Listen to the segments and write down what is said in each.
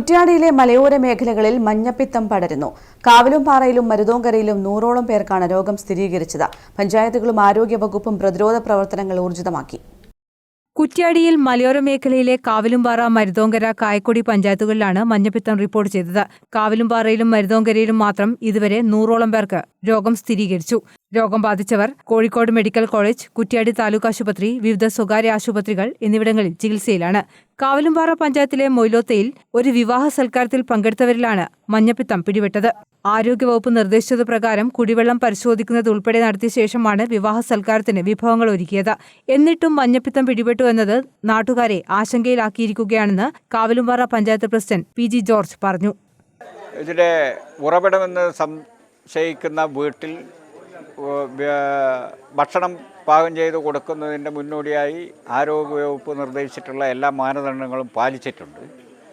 കുറ്റ്യാടിയിലെ മലയോര മേഖലകളിൽ മഞ്ഞപ്പിത്തം പടരുന്നു. കാവിലുംപാറയിലും മരുതോങ്കരയിലും നൂറോളം പേർക്കാണ് രോഗം സ്ഥിരീകരിച്ചത്. പഞ്ചായത്തുകളും ആരോഗ്യവകുപ്പും പ്രതിരോധ പ്രവർത്തനങ്ങൾ ഊർജിതമാക്കി. കുറ്റ്യാടിയിൽ മലയോര മേഖലയിലെ കാവിലുംപാറ മരുതോങ്കര കായക്കൊടി പഞ്ചായത്തുകളിലാണ് മഞ്ഞപ്പിത്തം റിപ്പോർട്ട് ചെയ്തത്. കാവിലുംപാറയിലും മരുതോങ്കരയിലും മാത്രം ഇതുവരെ നൂറോളം പേർക്ക് രോഗം സ്ഥിരീകരിച്ചു. രോഗം ബാധിച്ചവർ കോഴിക്കോട് മെഡിക്കൽ കോളേജ് കുറ്റ്യാടി താലൂക്ക് ആശുപത്രി വിവിധ സ്വകാര്യ ആശുപത്രികൾ എന്നിവിടങ്ങളിൽ ചികിത്സയിലാണ്. കാവലുംപാറ പഞ്ചായത്തിലെ മൊയ്ലോത്തയിൽ ഒരു വിവാഹ സൽക്കാരത്തിൽ പങ്കെടുത്തവരിലാണ് മഞ്ഞപ്പിത്തം പിടിപെട്ടത്. ആരോഗ്യവകുപ്പ് നിർദ്ദേശിച്ചത് പ്രകാരം കുടിവെള്ളം പരിശോധിക്കുന്നത് ഉൾപ്പെടെ നടത്തിയ ശേഷമാണ് വിവാഹ സൽക്കാരത്തിന് വിഭവങ്ങൾ ഒരുക്കിയത്. എന്നിട്ടും മഞ്ഞപ്പിത്തം പിടിപെട്ടു എന്നത് നാട്ടുകാരെ ആശങ്കയിലാക്കിയിരിക്കുകയാണെന്ന് Kavilumpara panchayat president P G George പറഞ്ഞു. ഇതിന്റെ ഉറവിടമെന്ന് സംശയിക്കുന്ന വീട്ടിൽ ഭക്ഷണം പാകം ചെയ്ത് കൊടുക്കുന്നതിന്റെ മുന്നോടിയായി ആരോഗ്യവകുപ്പ് നിർദ്ദേശിച്ചിട്ടുള്ള എല്ലാ മാനദണ്ഡങ്ങളും പാലിച്ചിട്ടുണ്ട്.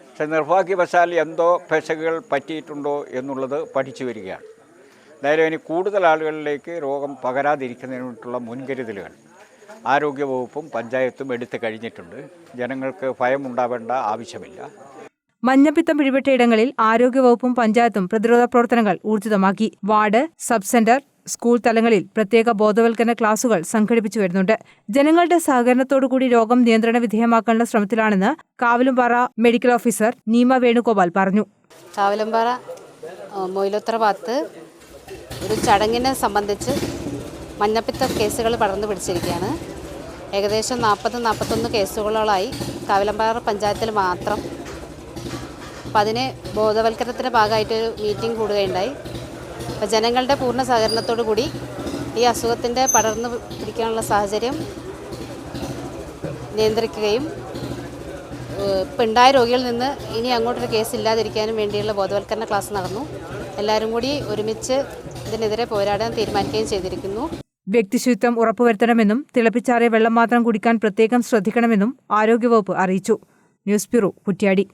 പക്ഷെ നിർഭാഗ്യവശാൽ എന്തോ പെശകുകൾ പറ്റിയിട്ടുണ്ടോ എന്നുള്ളത് പഠിച്ചു വരികയാണ്. എന്തായാലും ഇനി കൂടുതൽ ആളുകളിലേക്ക് രോഗം പകരാതിരിക്കുന്നതിനുള്ള മുൻകരുതലുകൾ ആരോഗ്യവകുപ്പും പഞ്ചായത്തും എടുത്തു കഴിഞ്ഞിട്ടുണ്ട്. ജനങ്ങൾക്ക് ഭയമുണ്ടാവേണ്ട ആവശ്യമില്ല. മഞ്ഞപ്പിത്തം പിടിപെട്ട ഇടങ്ങളിൽ ആരോഗ്യവകുപ്പും പഞ്ചായത്തും പ്രതിരോധ പ്രവർത്തനങ്ങൾ ഊർജിതമാക്കി. വാർഡ് സബ് സെന്റർ സ്കൂൾ തലങ്ങളിൽ പ്രത്യേക ബോധവൽക്കരണ ക്ലാസുകൾ സംഘടിപ്പിച്ചു വരുന്നുണ്ട്. ജനങ്ങളുടെ സഹകരണത്തോടുകൂടി രോഗം നിയന്ത്രണ വിധേയമാക്കാനുള്ള ശ്രമത്തിലാണെന്ന് കാവലുംപാറ മെഡിക്കൽ ഓഫീസർ നീമ വേണുഗോപാൽ പറഞ്ഞു. കാവലുംപാറ മൊയിലോത്തറ ഭാഗത്ത് ഒരു ചടങ്ങിനെ സംബന്ധിച്ച് മഞ്ഞപ്പിത്ത കേസുകൾ പടർന്നു പിടിച്ചിരിക്കുകയാണ്. ഏകദേശം നാൽപ്പത് നാൽപ്പത്തൊന്ന് കേസുകളോളായി കാവിലമ്പാറ പഞ്ചായത്തിൽ മാത്രം. അപ്പം അതിനെ ബോധവൽക്കരണത്തിന്റെ ഭാഗമായിട്ടൊരു മീറ്റിംഗ് കൂടുകയുണ്ടായി. അപ്പോൾ ജനങ്ങളുടെ പൂർണ സഹകരണത്തോടു കൂടി ഈ അസുഖത്തിന്റെ പടർന്നു പിടിക്കാനുള്ള സാഹചര്യം നിയന്ത്രിക്കുകയും ഇപ്പം ഉണ്ടായ രോഗികളിൽ നിന്ന് ഇനി അങ്ങോട്ടൊരു കേസ് ഇല്ലാതിരിക്കാനും വേണ്ടിയുള്ള ബോധവൽക്കരണ ക്ലാസ് നടന്നു. എല്ലാവരും കൂടി ഒരുമിച്ച് ഇതിനെതിരെ പോരാടാൻ തീരുമാനിക്കുകയും ചെയ്തിരിക്കുന്നു. വ്യക്തിശുചിത്വം ഉറപ്പുവരുത്തണമെന്നും തിളപ്പിച്ചാറിയ വെള്ളം മാത്രം കുടിക്കാൻ പ്രത്യേകം ശ്രദ്ധിക്കണമെന്നും ആരോഗ്യവകുപ്പ് അറിയിച്ചു. News bureau Kuttiadi.